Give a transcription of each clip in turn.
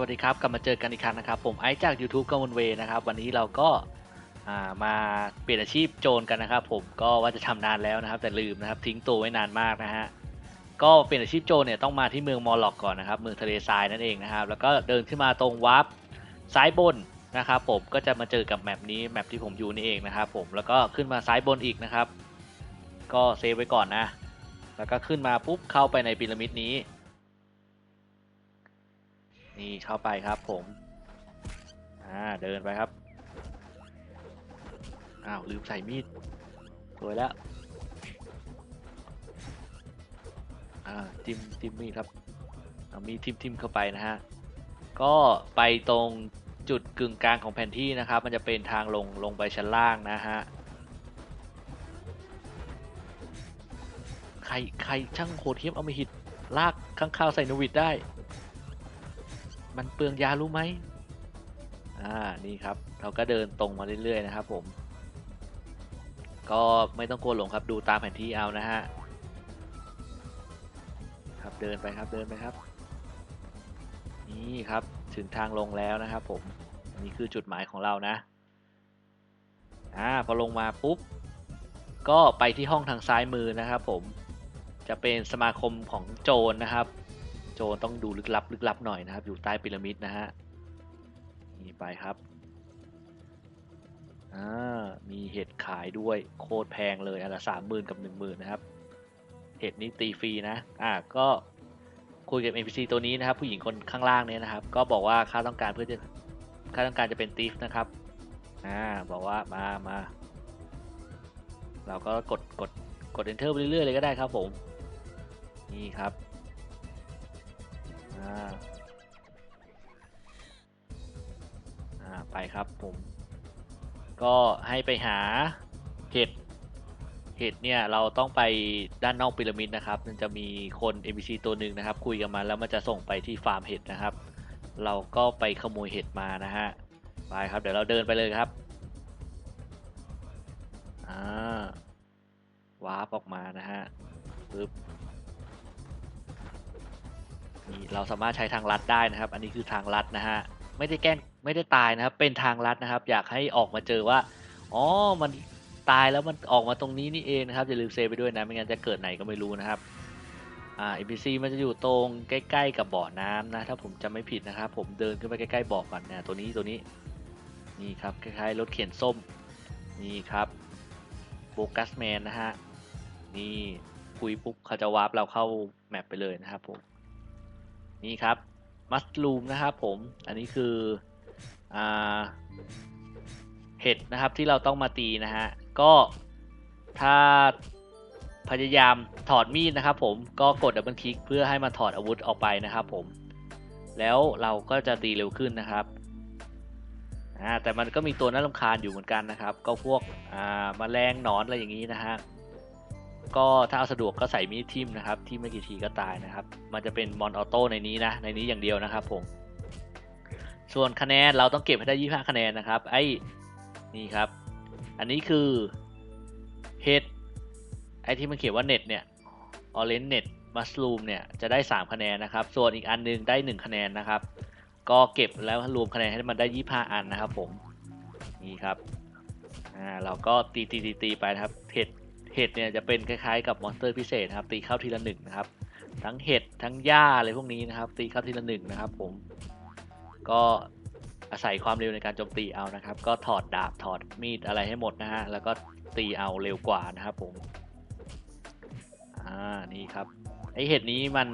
วัสดีครับ กลับมาเจอกันอีกครั้งนะครับ ผมไอซ์จาก YouTube กมลเวนะครับ วันนี้เราก็ามาเปลี่ยนอาชีพโจรกันนะครับ ผมก็ว่าจะทำนานแล้วนะครับ แต่ลืมนะครับทิ้งตัวไว้นานมากนะฮะก็เปลี่ยนอาชีพโจรเนี่ยต้องมาที่เมืองมอลล็อกก่อนนะครับเมืองทะเลทรายนั่นเองนะครับ แล้วก็เดินขึ้นมาตรงวาร์ปซ้ายบนนะครับผมก็จะมาเจอกับแมปนี้แมปที่ผมอยู่นี่เองนะครับ ผมแล้วก็ขึ้นมาซ้ายบนอีกนะครับ ก็เซฟไว้ก่อนนะ แล้วก็ขึ้นมาปุ๊บเข้าไปในพีระมิดนี้ นี่เข้าไปครับผม อ่า เดินไปครับ อ้าว ลืมใส่มีดสวยแล้ว อ่าทิมทิมมีดครับเอามีดทิมทิมเข้าไปนะฮะ ก็ไปตรงจุดกึ่งกลางของแผนที่นะครับ มันจะเป็นทางลงลงไปชั้นล่างนะฮะ ใครใครช่างโหดเหี้ยมเอามาหิดลากข้างข้าวใส่นวิดได้ มันเปลืองยารู้ไหมอ่านี่ครับ เราก็เดินตรงมาเรื่อยๆนะครับ ผม ก็ไม่ต้องกลัวหลงครับดูตามแผนที่เอานะฮะครับเดินไปครับเดินไปครับ นี่ครับถึงทางลงแล้วนะครับ ผมนนี้คือจุดหมายของเรานะอ่าพอลงมาปุ๊บก็ไปที่ห้องทางซ้ายมือนะครับ ผมจะเป็นสมาคมของโจรนะครับ โจรต้องดูลึกลับลึกลับหน่อยนะครับ อยู่ใต้พีระมิดนะฮะนี่ไปครับอ่ามีเห็ดขายด้วยโคตรแพงเลยอันละสามหมื่นกับหนึ่งหมื่นนะครับ เห็ดนี้ตีฟรีนะ อ่าก็คุยกับ NPC ตัวนี้นะครับ ผู้หญิงคนข้างล่างเนี่ยนะครับ ก็บอกว่าค่าต้องการเพื่อจะค่าต้องการจะเป็นตีฟนะครับอ่าบอกว่ามามาเราก็กดกดกด enter ไปเรื่อยๆเลยก็ได้ครับผม นี่ครับ อ่าอ่าไปครับผม ก็ให้ไปหาเห็ดเห็ดเนี่ยเราต้องไปด้านนอกพีระมิดนะครับ มันจะมีคน NPC ตัวหนึ่งนะครับ คุยกับมันแล้วมันจะส่งไปที่ฟาร์มเห็ดนะครับ เราก็ไปขโมยเห็ดมานะฮะไปครับเดี๋ยวเราเดินไปเลยครับอ่าวาร์ปออกมานะฮะปึ๊บ นี่เราสามารถใช้ทางลัดได้นะครับ อันนี้คือทางลัดนะฮะไม่ได้แกล้งไม่ได้ตายนะครับ เป็นทางลัดนะครับ อยากให้ออกมาเจอว่าอ๋อมันตายแล้วมันออกมาตรงนี้นี่เองนะครับอย่าลืมเซฟไปด้วยนะไม่งั้นจะเกิดไหนก็ไม่รู้นะครับอ่า NPC มันจะอยู่ตรงใกล้ ๆ กับบ่อน้ำนะถ้าผมจำไม่ผิดนะครับ ผมเดินขึ้นไปใกล้ๆบ่อก่อนเนะตัวนี้ตัวนี้นี่ครับคล้ายๆรถเข็นส้มนี่ครับโฟกัสแมนนะฮะนี่คุยปุ๊บเขาจะวาร์ปเราเข้าแมปไปเลยนะครับผม นี่ครับมัสลูมนะครับผมอันนี้คืออ่าเห็ดนะครับที่เราต้องมาตีนะฮะก็ถ้าพยายามถอดมีดนะครับผมก็กดดับเบิลคลิกเพื่อให้มันถอดอาวุธออกไปนะครับผมแล้วเราก็จะตีเร็วขึ้นนะครับแต่มันก็มีตัวน่ารำคาญอยู่เหมือนกันนะครับ ก็พวกอ่าแมลงหนอนอะไรอย่างนี้นะฮะ ก็ถ้าเอาสะดวกก็ใส่มีดทิ่มนะครับที่ไม่กี่ทีก็ตายนะครับ มันจะเป็นมอนออโต้ในนี้นะ ในนี้อย่างเดียวนะครับผม ส่วนคะแนนเราต้องเก็บให้ได้ 25 คะแนนนะครับ ไอ้นี่ครับ อันนี้คือเฮดไอ้ที่มันเขียนว่าเน็ตเนี่ยออเรนเน็ตมัสลูมเนี่ยจะได้ 3 คะแนนนะครับ ส่วนอีกอันหนึงได้ 1 คะแนนนะครับ ก็เก็บแล้วรวมคะแนนให้มันได้ 25 อันนะครับผม นี่ครับ อ่าเราก็ตีตีตีตีไปนะครับเห็ด เห็ดเนี่ยจะเป็นคล้ายๆกับมอนสเตอร์พิเศษครับ ตีเข้าทีละหนึ่งนะครับ ทั้งเห็ดทั้งหญ้าอะไรพวกนี้นะครับ ตีเข้าทีละหนึ่งนะครับ ผม ก็อาศัยความเร็วในการโจมตีเอานะครับ ก็ถอดดาบถอดมีดอะไรให้หมดนะฮะแล้วก็ตีเอาเร็วกว่านะครับ ผมอ่านี่ครับไอเห็ดนี้มัน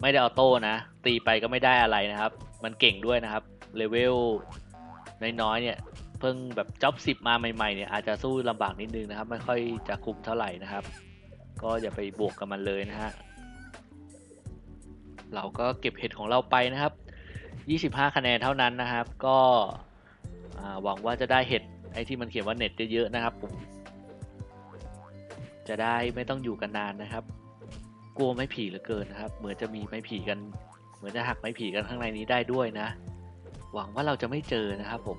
ไม่ได้ออโต้นะตีไปก็ไม่ได้อะไรนะครับ มันเก่งด้วยนะครับเลเวลน้อยๆเนี่ย เพิ่งแบบจ็อบสิบมาใหม่ๆเนี่ยอาจจะสู้ลำบากนิดนึงนะครับ ไม่ค่อยจะคุมเท่าไหร่นะครับ ก็อย่าไปบวกกับมันเลยนะฮะเราก็เก็บเห็ดของเราไปนะครับ 25 คะแนนเท่านั้นนะครับ ก็หวังว่าจะได้เห็ดไอ้ที่มันเขียนว่าเน็ตเยอะๆนะครับผมจะได้ไม่ต้องอยู่กันนานนะครับ กลัวไม้ผีเหลือเกินนะครับ เหมือนจะมีไม้ผีกัน เหมือนจะหักไม้ผีกันข้างในนี้ได้ด้วยนะ หวังว่าเราจะไม่เจอนะครับผม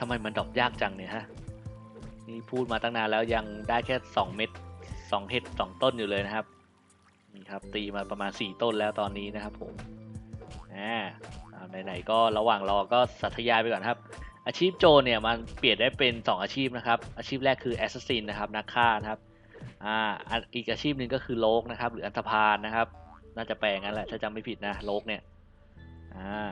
ทำไมมันดรอปยากจังเนี่ยฮะ นี่พูดมาตั้งนานแล้วยังได้แค่สองเม็ดสองเห็ดสองต้นอยู่เลยนะครับนี่ครับ ตีมาประมาณสี่ต้นแล้วตอนนี้นะครับผมอ่าเอาไหนๆก็ระหว่างรอก็สัทยายไปก่อนครับ อาชีพโจเนี่ยมันเปลี่ยนได้เป็น 2 อาชีพนะครับ อาชีพแรกคือแอสซัสซินนะครับนักฆ่านะครับอ่าอีกอาชีพหนึ่งก็คือโลกนะครับ หรืออันธพาลนะครับ น่าจะแปลงั้นแหละถ้าจำไม่ผิดนะโลกเนี่ยอ่า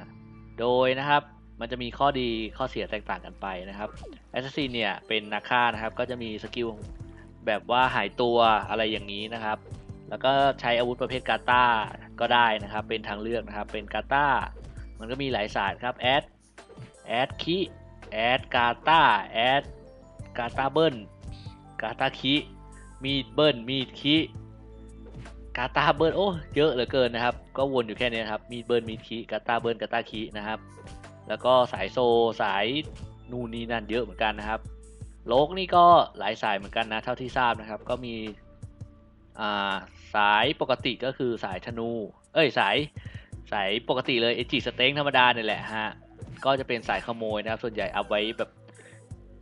โดยนะครับ มันจะมีข้อดีข้อเสียแตกต่างกันไปนะครับแอสซัสซินเนี่ยเป็นนักฆ่านะครับ ก็จะมีสกิลแบบว่าหายตัวอะไรอย่างนี้นะครับ แล้วก็ใช้อาวุธประเภทกาตาก็ได้นะครับ เป็นทางเลือกนะครับ เป็นกาตามันก็มีหลายศาสตร์ครับแอดแอดคิแอดกาตาแอดกาตาเบิลกาตาคิมีดเบิลมีดคิกาตาเบิลโอ้เยอะเหลือเกินนะครับ ก็วนอยู่แค่นี้นครับมีดเบิลมีดคิกาตาเบิลกาตาคินะครับ แล้วก็สายโซสายนูนนี่นั่นเยอะเหมือนกันนะครับ โลกนี่ก็หลายสายเหมือนกันนะเท่าที่ทราบนะครับ ก็มีาสายปกติก็คือสายธนู เอ้ยสายสายปกติเลยเอจิสเต็งธรรมดาเนี่ยแหละฮะ ก็จะเป็นสายขโมยนะครับ ส่วนใหญ่เอาไว้แบบ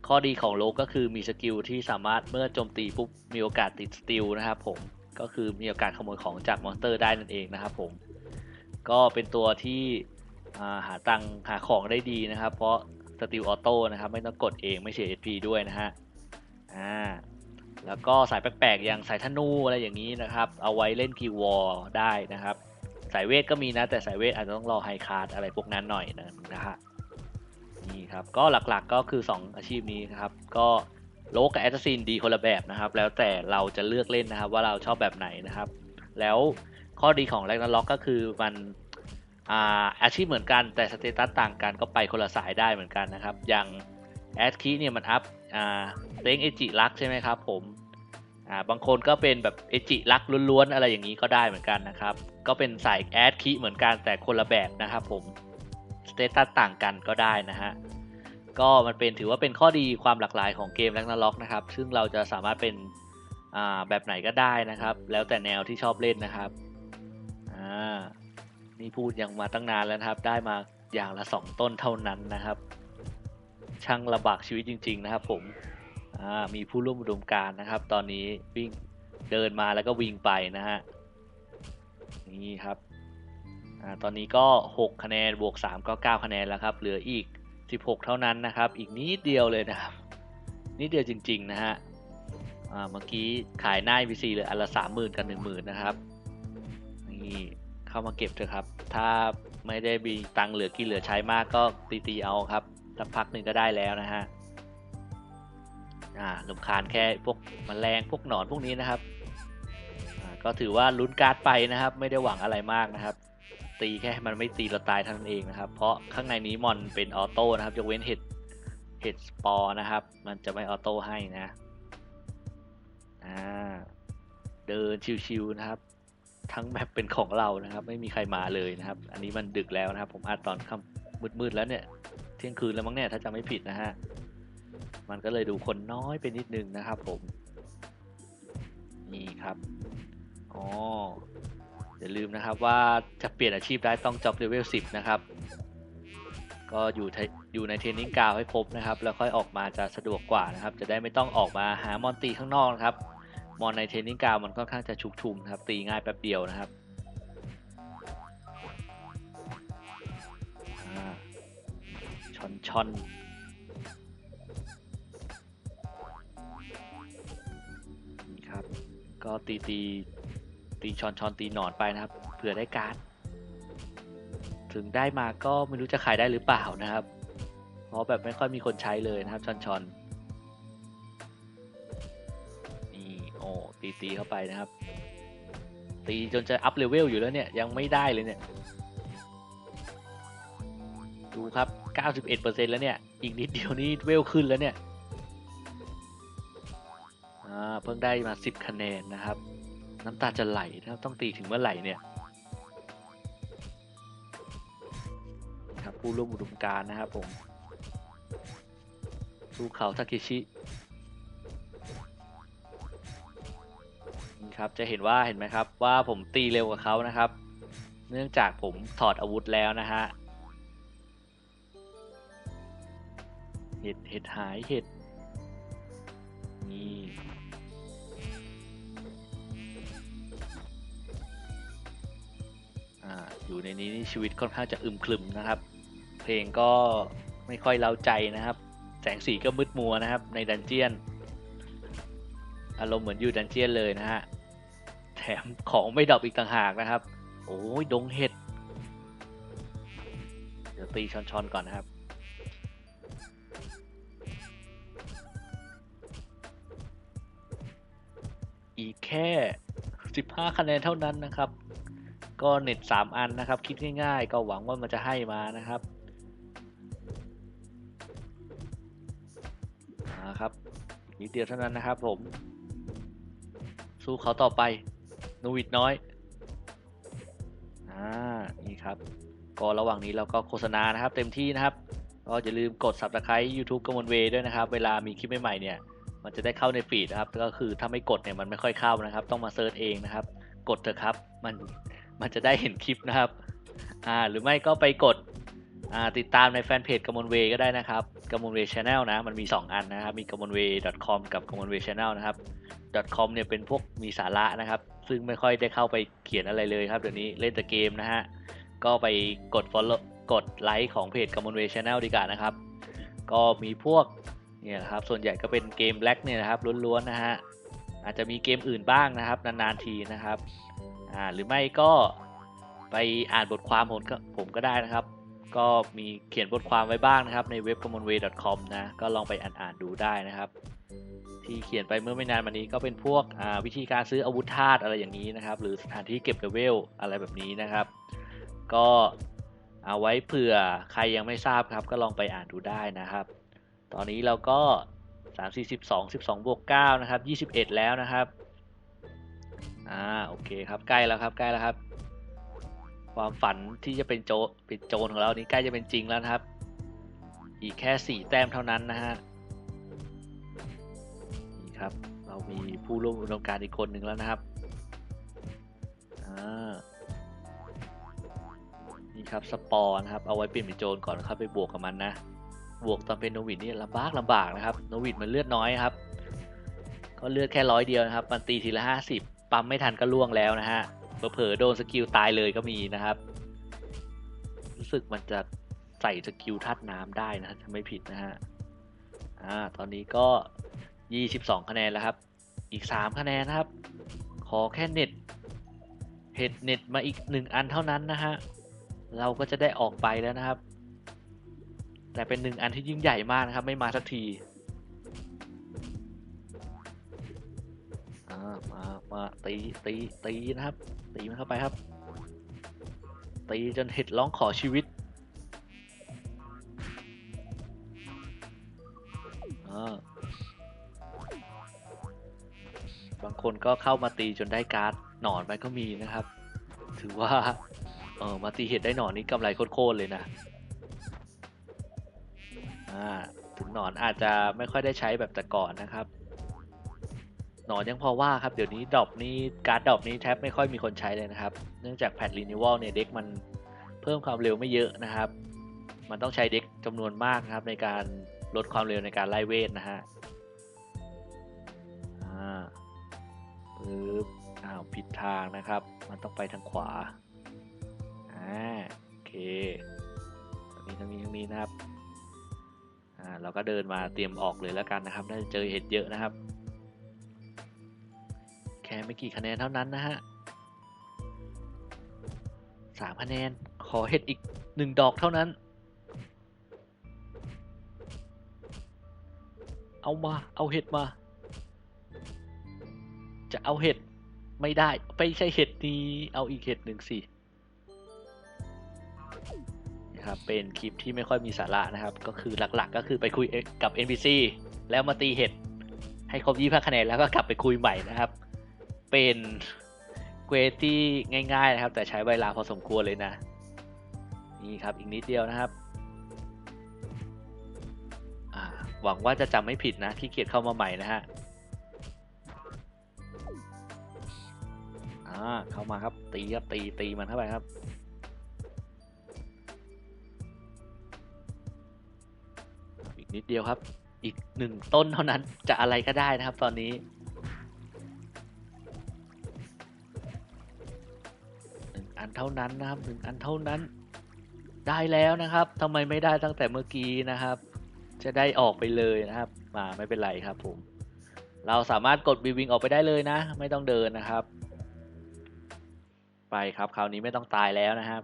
ข้อดีของโลกก็คือมีสกิลที่สามารถเมื่อโจมตีปุ๊บมีโอกาสติดสติลนะครับผมก็คือมีโอกาสขโมยของจากมอนสเตอร์ได้นั่นเองนะครับผม ก็เป็นตัวที่ หาตังหาของได้ดีนะครับ เพราะสติลออโต้นะครับไม่ต้องกดเองไม่เสีย HP ด้วยนะฮะอ่าแล้วก็สายแปลกๆอย่างสายธนูอะไรอย่างนี้นะครับ เอาไว้เล่นกีวอลได้นะครับ สายเวทก็มีนะ แต่สายเวทอาจจะต้องรอไฮคาร์ดอะไรพวกนั้นหน่อยนะนะฮะนี่ครับก็หลักๆก็คือ 2 อาชีพนี้นะครับ ก็โลกกับแอสซัสซินดีคนละแบบนะครับ แล้วแต่เราจะเลือกเล่นนะครับว่าเราชอบแบบไหนนะครับ แล้วข้อดีของแร็กนาล็อกก็คือมัน อาอาชีพเหมือนกันแต่สเตตัสต่างกันก็ไปคนละสายได้เหมือนกันนะครับ อย่างแอดคีเนี่ยมันอัพเต็งเอจิลักใช่ไหมครับผมาบางคนก็เป็นแบบเอจิลักล้วนๆ อะไรอย่างนี้ก็ได้เหมือนกันนะครับ ก็เป็นสายแอดคีเหมือนกันแต่คนละแบบนะครับผมสเตตัสต่างกันก็ได้นะฮะก็มันเป็นถือว่าเป็นข้อดีความหลากหลายของเกมแร็กนาล็อกนะครับ ซึ่งเราจะสามารถเป็นแบบไหนก็ได้นะครับ แล้วแต่แนวที่ชอบเล่นนะครับอ่า นี่พูดยังมาตั้งนานแล้วนะครับ ได้มาอย่างละสองต้นเท่านั้นนะครับ ช่างลำบากชีวิตจริง ๆ นะครับ ผมอ่ามีผู้ร่วมอุดมการนะครับ ตอนนี้วิ่งเดินมาแล้วก็วิ่งไปนะฮะนี่ครับอ่าตอนนี้ก็ 6 คะแนนบวก3ก็ 9 คะแนนแล้วครับ เหลืออีก 16 เท่านั้นนะครับ อีกนิดเดียวเลยนะครับ นิดเดียวจริง ๆ นะฮะอ่าเมื่อกี้ขายหน้า VC เลยอันละ30,000 กับ 10,000 นะครับนี่ เข้ามาเก็บเถอะครับ ถ้าไม่ได้มีตังเหลือกินเหลือใช้มากก็ตีๆเอาครับสักพักหนึ่งก็ได้แล้วนะฮะอ่าลำคาญแค่พวกมแมลงพวกหนอนพวกนี้นะครับอ่าก็ถือว่าลุ้นการ์ดไปนะครับ ไม่ได้หวังอะไรมากนะครับ ตีแค่มันไม่ตีเราตายเท่านั้นเองนะครับ เพราะข้างในนี้มอนเป็นออโต้นะครับยกเว้นเห็ดเห็ดสปอร์นะครับ มันจะไม่ออโต้ให้นะอ่าเดินชิวๆนะครับ ทั้งแบบเป็นของเรานะครับ ไม่มีใครมาเลยนะครับ อันนี้มันดึกแล้วนะครับ ผมอัดตอนค่ำมืดๆแล้วเนี่ย เที่ยงคืนแล้วมั้งเนี่ยถ้าจำไม่ผิดนะฮะมันก็เลยดูคนน้อยไปนิดนึงนะครับ ผมนี่ครับอ๋ออย่าลืมนะครับว่าจะเปลี่ยนอาชีพได้ต้องจ็อบเลเวล10 นะครับ ก็อยู่ในอยู่ในเทรนนิ่งกาวให้ครบนะครับ แล้วค่อยออกมาจะสะดวกกว่านะครับ จะได้ไม่ต้องออกมาหามอนตีข้างนอกนะครับ มอนในเทนนิ่งกาวมันค่อนข้างจะชุกชุมนะครับ ตีง่ายแป๊บเดียวนะครับชอนชอนครับ ก็ตีตีตีชอนชอนตีหนอนไปนะครับ เผื่อได้การ์ด ถึงได้มาก็ไม่รู้จะขายได้หรือเปล่านะครับ เพราะแบบไม่ค่อยมีคนใช้เลยนะครับชอนชอน ตีเข้าไปนะครับ ตีจนจะอัพเลเวลอยู่แล้วเนี่ย ยังไม่ได้เลยเนี่ย ดูครับ 91%แล้วเนี่ย อีกนิดเดียวนี่เวลขึ้นแล้วเนี่ยเพิ่งได้มา 10 คะแนนนะครับ น้ำตาจะไหลนะครับต้องตีถึงเมื่อไหร่เนี่ยครับผู้ร่วมอุดมการนะครับผมภูเขาทาเคชิ ครับ จะเห็นว่าเห็นไหมครับว่าผมตีเร็วกว่าเขานะครับ เนื่องจากผมถอดอาวุธแล้วนะฮะเห็ดเห็ดหายเห็ดนี่อ่าอยู่ในนี้นี่ชีวิตค่อนข้างจะอึมครึมนะครับ เพลงก็ไม่ค่อยเล้าใจนะครับ แสงสีก็มืดมัวนะครับในดันเจียน อารมณ์เหมือนอยู่ดันเจียนเลยนะฮะ มของไม่ดรอปอีกต่างหากนะครับ โอ้ยดงเห็ด เดี๋ยวตีช้อนๆก่อนนะครับอีกแค่ 15 คะแนนเท่านั้นนะครับ ก็เน็ต 3 อันนะครับ คิดง่ายๆ ก็หวังว่ามันจะให้มานะครับนะครับอีกนิดเดียวเท่านั้นนะครับผม สู้เขาต่อไป นูวิดน้อย อ่า นี่ครับ ก็ระหว่างนี้เราก็โฆษณานะครับ เต็มที่นะครับ ก็อย่าลืมกด subscribe YouTube กมลเวด้วยนะครับ เวลามีคลิปใหม่ๆเนี่ย มันจะได้เข้าในฟีดนะครับ ก็คือถ้าไม่กดเนี่ยมันไม่ค่อยเข้านะครับ ต้องมาเซิร์ชเองนะครับ กดเถอะครับ มัน มันจะได้เห็นคลิปนะครับ อ่า หรือไม่ก็ไปกด อ่า ติดตามในแฟนเพจกมลเวก็ได้นะครับกมลเวชาแนลนะ มันมี 2 อันนะครับ มีกมลเว .com กับกมลเวชาแนลนะครับ .com เนี่ยเป็นพวกมีสาระนะครับ ซึ่งไม่ค่อยได้เข้าไปเขียนอะไรเลยครับเดี๋ยวนี้เล่นแต่เกมนะฮะ ก็ไปกด follow กดไลค์ของเพจกมลเวชาแนลดีกว่านะครับ ก็มีพวกเนี่ยครับส่วนใหญ่ก็เป็นเกมแบล็กเนี่ยนะครับล้วนๆนะฮะอาจจะมีเกมอื่นบ้างนะครับ นานๆทีนะครับอ่าหรือไม่ก็ไปอ่านบทความผมก็ผมก็ได้นะครับ ก็มีเขียนบทความไว้บ้างนะครับในเว็บ commonway.com นะก็ลองไปอ่านๆดูได้นะครับ ที่เขียนไปเมื่อไม่นานมานี้ก็เป็นพวกวิธีการซื้ออาวุธธาตุอะไรอย่างนี้นะครับ หรือสถานที่เก็บเลเวลอะไรแบบนี้นะครับ ก็เอาไว้เผื่อใครยังไม่ทราบครับ ก็ลองไปอ่านดูได้นะครับ ตอนนี้เราก็ 3 4 12 12บวก9นะครับ 21 แล้วนะครับอ่าโอเคครับใกล้แล้วครับใกล้แล้วครับ ความฝันที่จะเป็นโจเป็นโจรของเรานี้ใกล้จะเป็นจริงแล้วนะครับ อีกแค่ 4 แต้มเท่านั้นนะฮะ ครับ เรามีผู้ร่วมอุดมการอีกคนหนึ่งแล้วนะครับนี่ครับสปอร์นะครับ เอาไว้เปลี่ยนเป็นโจรก่อนเข้าไปบวกกับมันนะบวกตอนเป็นโนวิดนี่ลำบากลำบากนะครับโนวิดมันเลือดน้อยครับ ก็เลือดแค่ร้อยเดียวนะครับ มันตีทีละห้าสิบปั๊มไม่ทันก็ล่วงแล้วนะฮะเผลอโดนสกิลตายเลยก็มีนะครับ รู้สึกมันจะใส่สกิลทัดน้ำได้นะถ้าไม่ผิดนะฮะอ่าตอนนี้ก็ 22 คะแนนแล้วครับ อีก 3 คะแนนนะครับ ขอแค่เน็ตเห็ดเน็ตมาอีก 1 อันเท่านั้นนะฮะ เราก็จะได้ออกไปแล้วนะครับ แต่เป็นหนึ่งอันที่ยิ่งใหญ่มากนะครับ ไม่มาสักทีมามาตีตีตีนะครับ ตีมันเข้าไปครับ ตีจนเห็ดร้องขอชีวิตอ่าางคนก็เข้ามาตีจนได้การ์ดหนอนไปก็มีนะครับ ถือว่าเออมาตีเห็ดได้หนอนนี้กำไรโคตรเลยนะอ่าถึงหนอนอาจจะไม่ค่อยได้ใช้แบบแต่ก่อนนะครับ หนอนยังพอว่าครับเดี๋ยวนี้ดรอปนี้การ์ดดรอปนี้แทบไม่ค่อยมีคนใช้เลยนะครับ เนื่องจากแพทรีนิวอลเนี่ยเด็กมันเพิ่มความเร็วไม่เยอะนะครับ มันต้องใช้เด็กจำนวนมากนะครับในการลดความเร็วในการไล่เวทนะฮะอ่า ปึ๊บอ้าวผิดทางนะครับ มันต้องไปทางขวาอ่าโอเคทางนี้ทางนี้ทางนี้นะครับอ่าเราก็เดินมาเตรียมออกเลยแล้วกันนะครับน่าจะเจอเห็ดเยอะนะครับ แค่ไม่กี่คะแนนเท่านั้นนะฮะสามคะแนนขอเห็ดอีกหนึ่งดอกเท่านั้น เอามา เอาเห็ดมา จะเอาเห็ดไม่ได้ไม่ใช่เห็ดนี้เอาอีกเห็ดหนึ่งสินะครับเป็นคลิปที่ไม่ค่อยมีสาระนะครับ ก็คือหลักๆ ก็คือไปคุยกับ NPC แล้วมาตีเห็ด ให้ครบยี่ห้าคะแนนแล้วก็กลับไปคุยใหม่นะครับ เป็นเควสที่ง่าย ๆ นะครับ แต่ใช้เวลาพอสมควรเลยนะ นี่ครับอีกนิดเดียวนะครับหวังว่าจะจำไม่ผิดนะขี้เกียจเข้ามาใหม่นะฮะ เข้ามาครับ ตีครับตีตีมันเข้าไปครับ อีกนิดเดียวครับ อีกหนึ่งต้นเท่านั้นจะอะไรก็ได้นะครับ ตอนนี้หนึ่งอันเท่านั้นนะครับหนึ่งอันเท่านั้น ได้แล้วนะครับทำไมไม่ได้ตั้งแต่เมื่อกี้นะครับ จะได้ออกไปเลยนะครับ มาไม่เป็นไรครับผมเราสามารถกดบีวิงออกไปได้เลยนะ ไม่ต้องเดินนะครับ ไปครับคราวนี้ไม่ต้องตายแล้วนะครับ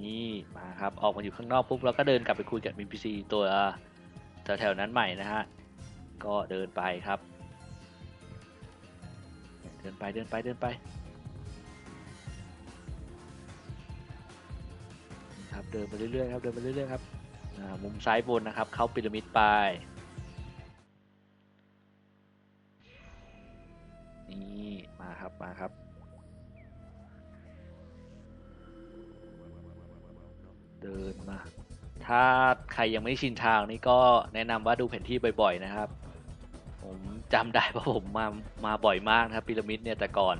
นี่มาครับออกมาอยู่ข้างนอกปุ๊บเราก็เดินกลับไปคุยกับ NPC ตัวแถวๆนั้นใหม่นะฮะก็เดินไปครับ เดินไปเดินไปเดินไปครับเดินไปเรื่อยๆครับเดินไปเรื่อยๆครับมุมซ้ายบนนะครับ เข้าพีระมิดไปนี่มาครับมาครับ นมาถ้าใครยังไม่ชินทางนี่ก็แนะนำว่าดูแผนที่บ่อยๆนะครับ ผมจำได้เพราะผมมามาบ่อยมากนะครับพีระมิดเนี่ยแต่ก่อน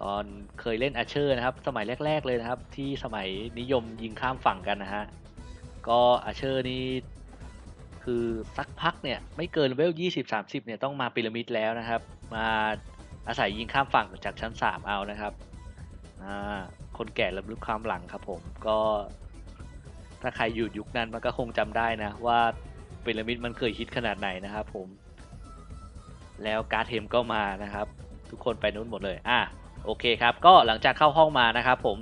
ตอนเคยเล่นอาเชอร์นะครับ สมัยแรก ๆเลยนะครับ ที่สมัยนิยมยิงข้ามฝั่งกันนะฮะก็อาเชอร์นี่คือสักพักเนี่ยไม่เกินเวลเวล20-30เนี่ยต้องมาพีระมิดแล้วนะครับ มาอาศัยยิงข้ามฝั่งจากชั้น3เอานะครับคนแก่ลำลึกความหลังครับผมก็ ถ้าใครอยู่ยุคนั้นมันก็คงจำได้นะ ว่าพีระมิดมันเคยฮิตขนาดไหนนะครับผม แล้วการ์ดเทมก็มานะครับ ทุกคนไปนู้นหมดเลย อะโอเคครับ ก็หลังจากเข้าห้องมานะครับผม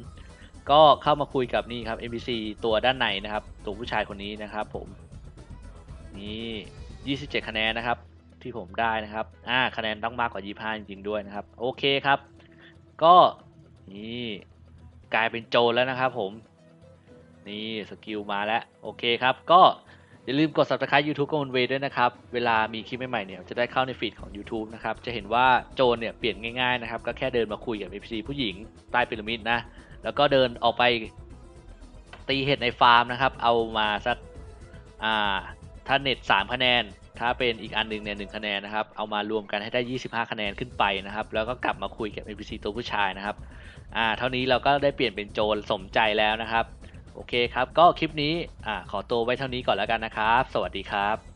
ก็เข้ามาคุยกับนี่ครับ NPC ตัวด้านในนะครับ ตัวผู้ชายคนนี้นะครับผม นี่27 คะแนนนะครับ ที่ผมได้นะครับ อ่า คะแนนต้องมากกว่า 25 จริงๆด้วยนะครับ โอเคครับ ก็นี่กลายเป็นโจรแล้วนะครับผม นี่สกิลมาแล้ว โอเคครับ ก็อย่าลืมกด subscribe YouTube กับ One Way ด้วยนะครับ เวลามีคลิปใหม่ๆเนี่ยจะได้เข้าในฟีดของ YouTube นะครับ จะเห็นว่าโจรเนี่ยเปลี่ยนง่ายๆนะครับ ก็แค่เดินมาคุยกับ NPC ผู้หญิงใต้พีระมิดนะ แล้วก็เดินออกไปตีเห็ดในฟาร์มนะครับ เอามาสักอ่าถ้าเน็ต 3 คะแนน ถ้าเป็นอีกอันหนึ่งเนี่ยหนึ่งคะแนนนะครับ เอามารวมกันให้ได้ 25 คะแนนขึ้นไปนะครับ แล้วก็กลับมาคุยกับ NPC ตัวผู้ชายนะครับ อ่า เท่านี้เราก็ได้เปลี่ยนเป็นโจรสมใจแล้วนะครับ โอเคครับ ก็คลิปนี้อ่าขอตัวไว้เท่านี้ก่อนแล้วกันนะครับ สวัสดีครับ